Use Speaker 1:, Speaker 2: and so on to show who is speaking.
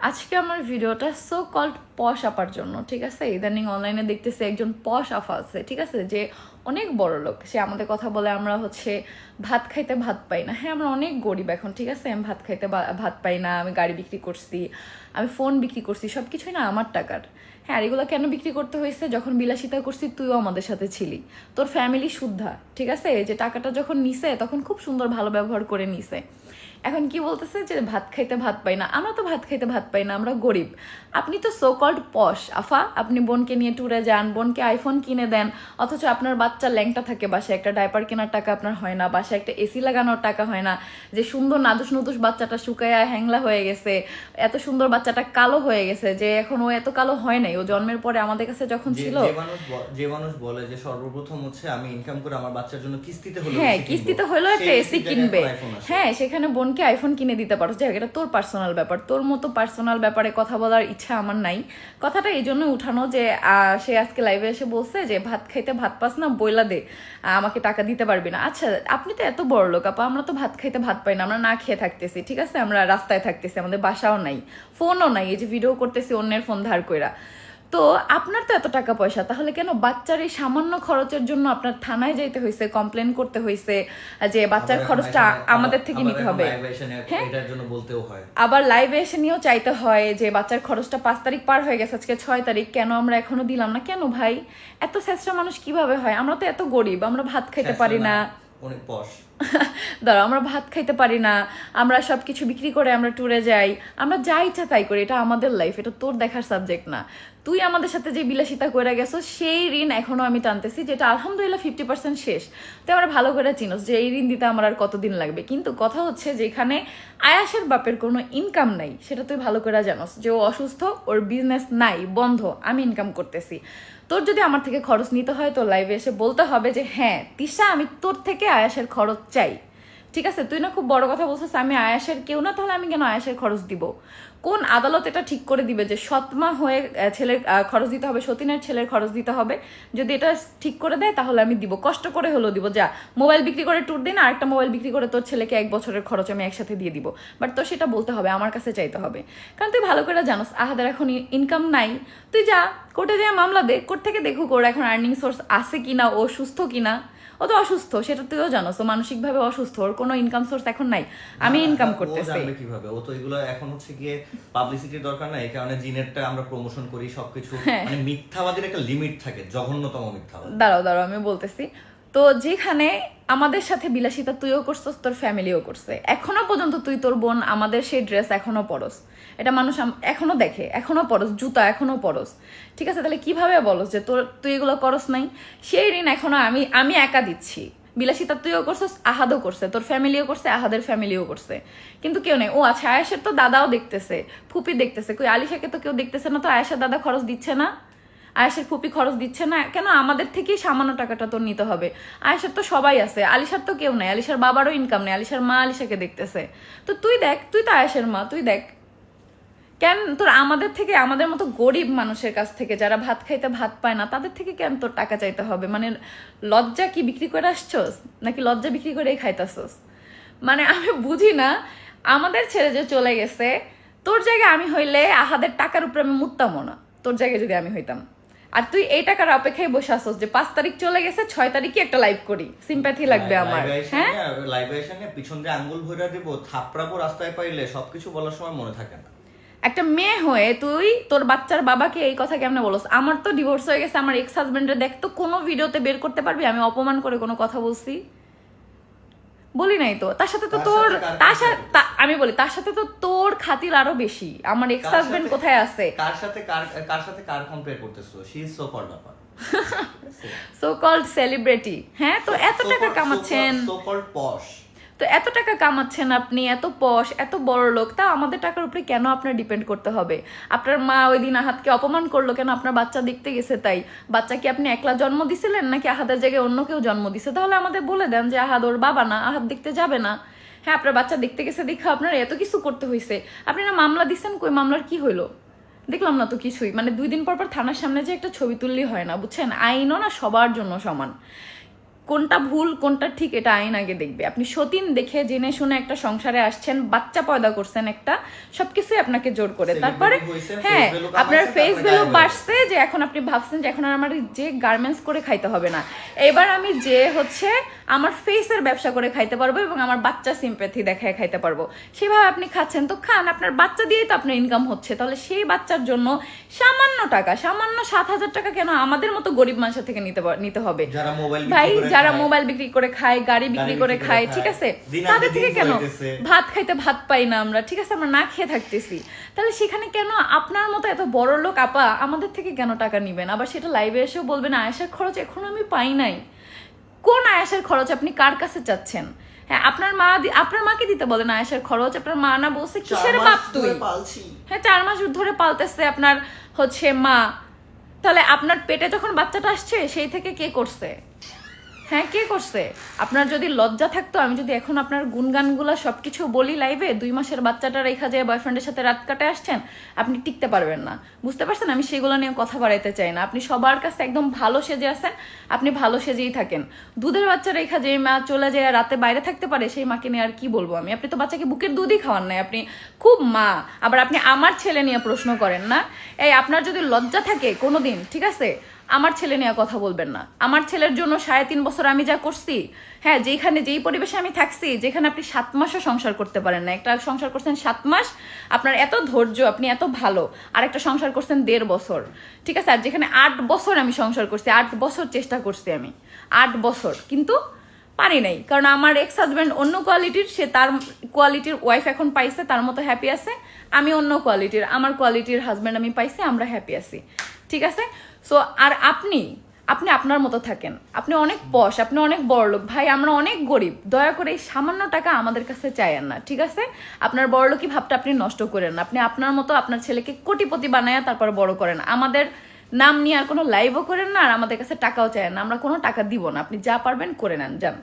Speaker 1: আজকে আমার ভিডিওটা সো কল্ড পশ আপার জন্য, ঠিক আছে? ইদানিং অনলাইনে দেখতেছি একজন পশ আফা আছে, ঠিক আছে? যে অনেক বড় লোক, সে আমাদের কথা বলে আমরা হচ্ছে ভাত খাইতে ভাত পাই না। হ্যাঁ আমরা অনেক গরিব এখন, ঠিক আছে? আমি ভাত খাইতে ভাত পাই না, আমি গাড়ি বিক্রি করছি, আমি ফোন বিক্রি করছি সব কিছুই না আমার টাকার। হ্যাঁ আর এগুলো কেন বিক্রি করতে হয়েছে? যখন বিলাসিতা করছি, তুইও আমাদের সাথে ছিলি। তোর ফ্যামিলি শুদ্ধা, ঠিক আছে? যে টাকাটা যখন নিছে, তখন খুব সুন্দর ভালো ব্যবহার করে নিছে। এখন কি বলতেছে? যে ভাত খাইতে ভাত পাই না। আমরা তো ভাত খাইতে ভাত পাই না, আমরা গরিব। আপনি তো সো কল্ড পশ। আফা আপনি বোনকে নিয়ে ট্যুরে যান। বোনকে আইফোন কিনে দেন। অথচ আপনার বাচ্চা ল্যাংটা থাকে বাসায়। একটা ডাইপার কেনার টাকা আপনার হয় না। বাসায় একটা এসি লাগানোর টাকা হয় না। যে সুন্দর নাদুস নুদুস বাচ্চাটা শুকায়া হ্যাংলা হয়ে গেছে এত সুন্দর বাচ্চাটা কালো হয়ে গেছে যে এখন ও এত কালো হয় নাই। ও জন্মের পরে আমাদের কাছে যখন ছিল
Speaker 2: যে মানুষ যে বলে যে সর্বপ্রথম হচ্ছে আমি ইনকাম করে আমার বাচ্চার জন্য কিস্তিতে হলো
Speaker 1: হ্যাঁ কিস্তিতে হলেও একটা এসি কিনবে। হ্যাঁ সেখানে বোনকে আইফোন কিনে দিতে পারো। হোক, এটা তোর পার্সোনাল ব্যাপার। তোর মতো পার্সোনাল ব্যাপারে কথা বলার ইচ্ছা আমার নাই। কথাটা এই জন্য উঠানো যে সে আজকে লাইভে এসে বলছে যে, ভাত খাইতে ভাত পাস না, বইলা দে। আমাকে টাকা দিতে পারবি না। আচ্ছা আপনি তো এত বড় লোক, আপা, আমরা তো ভাত খাইতে ভাত পাই না, আমরা না খেয়ে থাকতেছি, ঠিক আছে? আমরা রাস্তায় থাকতেছি, আমাদের বাসাও নাই, ফোনও নাই, এই যে ভিডিও করতেছি অন্যের ফোন ধার কইরা। তো আপনার তো এত টাকা পয়সা তাহলে কেন বাচ্চার এই সামান্য খরচের জন্য আপনার থানায় যাইতে হয়েছে কমপ্লেন করতে হয়েছে যে বাচ্চার খরচটা আমাদের থেকে নিতে হবে? হ্যাঁ? আবার লাইভে এসে নিয়েও চাইতে হয় যে বাচ্চার খরচটা পাঁচ তারিখ পার হয়ে গেছে আজকে ছয় তারিখ কেন আমরা এখনও দিলাম না? কেন ভাই? এত শ্রেষ্ঠ মানুষ কীভাবে হয়? আমরা তো এত গরিব আমরা ভাত খাইতে পারি না
Speaker 2: অনেক পশ।
Speaker 1: দাঁড়াও, আমরা ভাত খাইতে পারি না। আমরা সব কিছু বিক্রি করে আমরা ট্যুরে যাই। আমরা যা ইচ্ছা তাই করি, এটা আমাদের লাইফ এটা তোর দেখার সাবজেক্ট না। তুই আমাদের সাথে যে বিলাসিতা করে গেছো, সেই ঋণ এখনও আমি টানতেছি, যেটা আলহামদুলিল্লাহ ফিফটি পার্সেন্ট শেষ। তুই আমরা ভালো করে চিনোস যে এই ঋণ দিতে আমার আর কতদিন লাগবে। কিন্তু কথা হচ্ছে যে এখানে আয়াসের বাপের কোনো ইনকাম নাই, সেটা তুই ভালো করে জানোস যে ও অসুস্থ, ওর বিজনেস নাই, বন্ধ, আমি ইনকাম করতেছি। তোর যদি আমার থেকে খরচ নিতে হয় তো লাইভে এসে বলতে হবে যে হ্যাঁ তিশা আমি তোর থেকে আয়াসের খরচ চাই। ঠিক আছে, তুই না খুব বড় কথা বলছিস, আমি আয়াসের কেউ না, তাহলে আমি কেন আয়াসের খরচ দিব? কোন আদালত এটা ঠিক করে দিবে যে সৎমা হয়ে ছেলের খরচ দিতে হবে, সতীনের ছেলের খরচ দিতে হবে? যদি এটা ঠিক করে দেয়, তাহলে আমি দিব। কষ্ট করে হলেও দিব। যা, মোবাইল বিক্রি করে ট্যুর দিন আরেকটা মোবাইল বিক্রি করে তোর ছেলেকে এক বছরের খরচ আমি একসাথে দিয়ে দিব। বাট তোর সেটা বলতে হবে, আমার কাছে চাইতে হবে। কারণ তুই ভালো করে জানোস, আহাদের এখন ইনকাম নাই। তুই যা, কোর্টে যা মামলা দে, কোর্ট থেকে দেখুক ওর এখন আর্নিং সোর্স আছে কিনা, ও সুস্থ কিনা। ও তো অসুস্থ সেটা তুইও তো মানসিক ভাবে অসুস্থ ওর কোনো ইনকাম সোর্স এখন নাই। আমি ইনকাম করতেছি।
Speaker 2: কীভাবে ও তো এগুলো এখন হচ্ছে গিয়ে পাবলিসিটির দরকার নাই এই কারণে জিনেরটা আমরা প্রমোশন করি সবকিছু।
Speaker 1: হ্যাঁ।
Speaker 2: মানে মিথ্যাবাদীর একটা লিমিট থাকে জঘন্যতম মিথ্যাবাদ।
Speaker 1: দাঁড়াও দাঁড়াও আমি বলতেছি। তো যেখানে আমাদের সাথে বিলাসিতা তুইও করছস, তোর ফ্যামিলিও করছে। এখনও পর্যন্ত তুই তোর বোন, আমাদের সেই ড্রেস এখনও পরস। এটা মানুষ এখনও দেখে, এখনও পরস, জুতা এখনও পরস। ঠিক আছে, তাহলে কীভাবে বলস যে তোর তুই এগুলো করস নাই? সেই ঋণ এখনও আমি আমি একা দিচ্ছি। বিলাসিতা তুইও করছস, আহাদও করছে। তোর ফ্যামিলিও করছে, আহাদের ফ্যামিলিও করছে। কিন্তু কেউ নেই। ও আচ্ছা আয়েশের তো দাদাও দেখতেছে, ফুপি দেখতেছে। কই আলিশাকে তো কেউ দেখতেছে না, তো আয়েশার দাদা খরচ দিচ্ছে না? আয়েশের ফুপি খরচ দিচ্ছে না। কেন? আমাদের থেকেই সামান্য টাকাটা তোর নিতে হবে। আয়েশার তো সবাই আছে। আলিশার তো কেউ নাই। আলিশার বাবারও ইনকাম নেই। আলিশার মা আলিশাকে দেখতেছে। তো তুই দেখ, তুই তো আয়েশের মা, তুই দেখ। কেন তোর আমাদের থেকে, আমাদের মতো গরিব মানুষের কাছ থেকে যারা ভাত খাইতে ভাত পায় না, তাদের থেকে কেন তোর টাকা চাইতে হবে? মানে লজ্জা কি বিক্রি করে আসছস? নাকি লজ্জা বিক্রি করেই খাইতাছস? মানে আমি বুঝি না, আমাদের ছেড়ে যে চলে গেছে, তোর জায়গায় আমি হইলে আহাদের টাকার উপরে আমি মুততামও না। তোর জায়গায় যদি আমি হইতাম। আর তুই এই টাকার অপেক্ষায় বসে আসছ যে পাঁচ তারিখ চলে গেছে ছয় তারিখে একটা লাইভ করি। সিম্প্যাথি লাগবে আমার হ্যাঁ?
Speaker 2: লাইভে এসে সঙ্গে পিছন দিয়ে আঙ্গুল ভরে দেব থাপড়াবো রাস্তায় পাইলে সবকিছু বলার সময় মনে থাকে না।
Speaker 1: একটা মেয়ে হয়ে তুই তোর বাচ্চার বাবাকে এই কথা কেমনে বলস? আমার তো ডিভোর্স হয়ে গেছে আমার এক্স হাজবেন্ডের দেখ তো কোনো ভিডিওতে বের করতে পারবি? আমি অপমান করে কোনো কথা বলছি? বলি নাই তো তার সাথে তো
Speaker 2: তোর
Speaker 1: তার
Speaker 2: সাথে
Speaker 1: আমি বলি তার সাথে তো তোর খাতির আরও বেশি। আমার এক্স হাজবেন্ড কোথায় আছে?
Speaker 2: কার সাথে কার কার সাথে কার কম্পেয়ার করতেছো? শি ইজ সো কল্ড ব্যাপার
Speaker 1: সো কল্ড সেলিব্রিটি হ্যাঁ তো এত টাকা কামাচ্ছেন।
Speaker 2: সো কল্ড পশ
Speaker 1: তো এত টাকা কামাচ্ছেন আপনি, এত পশ, এত বড় লোক তা আমাদের টাকার উপরে কেন আপনার ডিপেন্ড করতে হবে? আপনার মা ওই দিন আহাতকে অপমান করল কেন? আপনার বাচ্চা দেখতে গেছে তাই। বাচ্চা কি আপনি একলা জন্ম দিছিলেন নাকি আহাদের জায়গায় অন্য কেউ জন্ম দিছে? তাহলে আমাদের বলে দেন যে আহাদ ওর বাবা না, আহাত দেখতে যাবে না। হ্যাঁ আপনার বাচ্চা দেখতে গেছে, দেখে আপনার এত কিছু করতে হয়েছে আপনি না মামলা দিচ্ছেন কই মামলার কি হইল? দেখলাম না তো কিছুই। মানে দুই দিন পর পর থানার সামনে যে একটা ছবি তুললি হয় না, বুঝছেন? আইনও না সবার জন্য সমান। কোনটা ভুল কোনটা ঠিক এটা আইন আগে দেখবে। আপনি সতীন দেখে জেনে শুনে একটা সংসারে আসছেন বাচ্চা পয়দা করছেন একটা সবকিছুই আপনাকে জোর করে। তারপরে হ্যাঁ আপনার ফেস ভ্যালু বাড়ছে যে এখন আপনি ভাবছেন যে এখন আর আমার যে গার্মেন্টস করে খাইতে হবে না। এবার আমি যে হচ্ছে আমার ফেসের ব্যবসা করে খাইতে পারব এবং আমার বাচ্চা সিম্প্যাথি দেখায় খাইতে পারব। সেভাবে আপনি খাচ্ছেন তো খান আপনার বাচ্চা দিয়েই তো আপনার ইনকাম হচ্ছে। তাহলে সেই বাচ্চার জন্য সামান্য টাকা সামান্য সাত হাজার টাকা কেন আমাদের মতো গরিব মানুষের থেকে নিতে নিতে হবে? ভাই যারা মোবাইল বিক্রি করে খায় গাড়ি বিক্রি করে খায় ঠিক আছে? তাদের থেকে কেন? ভাত খাইতে ভাত পাই না আমরা ঠিক আছে? আমরা না খেয়ে থাকতেছি। তাহলে সেখানে কেন আপনার মতো এত বড় লোক আপা আমাদের থেকে কেন টাকা নিবেন? আবার সেটা লাইভে এসেও বলবেন আয়েশার খরচ এখন আমি পাই নাই। কোন আয়েশার খরচ আপনি কার কাছে চাচ্ছেন? হ্যাঁ আপনার মা আপনার মাকে দিতে বলেন আয়েশার খরচ আপনার মা না বলছে কিসের বাপ তুই? হ্যাঁ চার মাস ধরে পালতেছে আপনার হচ্ছে মা। তাহলে আপনার পেটে যখন বাচ্চাটা আসছে সেই থেকে কে করছে? হ্যাঁ কে করছে? আপনার যদি লজ্জা থাকতো, আমি যদি এখন আপনার গুনগানগুলো সবকিছু বলি লাইভে দুই মাসের বাচ্চাটা রেখা যায় বয়ফ্রেন্ডের সাথে রাত কাটে আসছেন, আপনি টিকতে পারবেন না। বুঝতে পারছেন? আমি সেগুলো নিয়ে কথা বাড়াইতে চাই না। আপনি সবার কাছে একদম ভালো সেজে আছেন, আপনি ভালো সেজেই থাকেন। দুধের বাচ্চা রেখা যে মা চলে যায় রাতে বাইরে থাকতে পারে, সেই মাকে নিয়ে আর কি বলব আমি? আপনি তো বাচ্চাকে বুকের দুধই খাওয়ান নাই, আপনি খুব মা। আবার আপনি আমার ছেলে নিয়ে প্রশ্ন করেন না? এই আপনার যদি লজ্জা থাকে কোনোদিন, ঠিক আছে? আমার ছেলে নিয়ে কথা বলবেন না। আমার ছেলের জন্য সাড়ে তিন বছর আমি যা করছি হ্যাঁ যেখানে যেই পরিবেশে আমি থাকছি, যেখানে আপনি সাত মাসও সংসার করতে পারেন না। একটা সংসার করছেন সাত মাস, আপনার এত ধৈর্য, আপনি এত ভালো। আর একটা সংসার করছেন দেড় বছর। ঠিক আছে? আর যেখানে আট বছর আমি সংসার করছি, আট বছর চেষ্টা করছি আমি। আট বছর। কিন্তু পারি নাই। কারণ আমার এক্স হাজব্যান্ড অন্য কোয়ালিটির সে তার কোয়ালিটির ওয়াইফ এখন পাইছে, তার মতো হ্যাপি আছে। আমি অন্য কোয়ালিটির আমার কোয়ালিটির হাজব্যান্ড আমি পাইছি, আমরা হ্যাপি আছি। ঠিক আছে? সো আর আপনি আপনি আপনার মতো থাকেন। আপনি অনেক পশ আপনি অনেক বড় লোক। ভাই আমরা অনেক গরিব। দয়া করে এই সামান্য টাকা আমাদের কাছে চাইয়েন না ঠিক আছে? আপনার বড় লোকই ভাবটা আপনি নষ্ট করেন না। আপনি আপনার মতো আপনার ছেলেকে কোটিপতি বানায় তারপর বড় করেন। আমাদের নাম নিয়ে আর কোনো লাইভও করেন না আর আমাদের কাছে টাকাও চায় না। আমরা কোনো টাকা দিব না। আপনি যা পারবেন করে নেন যান।